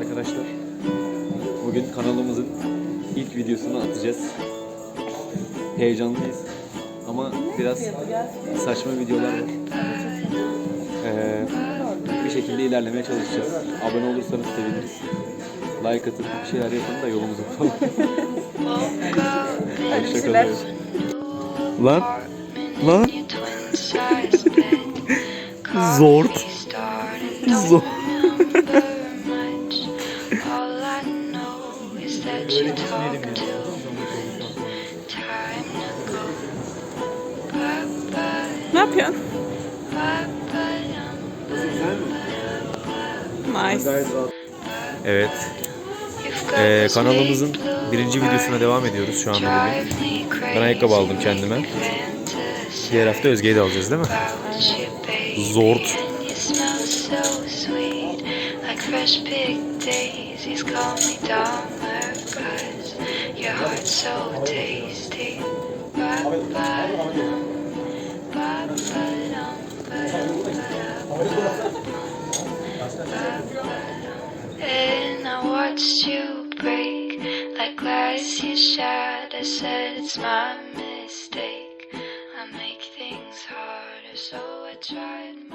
Arkadaşlar bugün kanalımızın ilk videosunu atacağız. Heyecanlıyız ama biraz saçma videolar var. Ee, bir şekilde ilerlemeye çalışacağız. Abone olursanız seviniriz. Like atıp bir şeyler yapın da yolumuzu bulalım. Hoşçakalın. Lan lan Zort. Zor. Ne yapıyorsun? Nice. Evet. Ee, kanalımızın birinci videosuna devam ediyoruz şu anda bugün. Ben ayakkabı aldım kendime. Diğer hafta Özge'yi de alacağız değil mi? Zort. Fresh picked daisies call me dumber cause your heart's so tasty. Ba, ba, ba, ba, dum, ba, dum, ba, And I watched you break like glass you shattered. I said it's my mistake. I make things harder, so I tried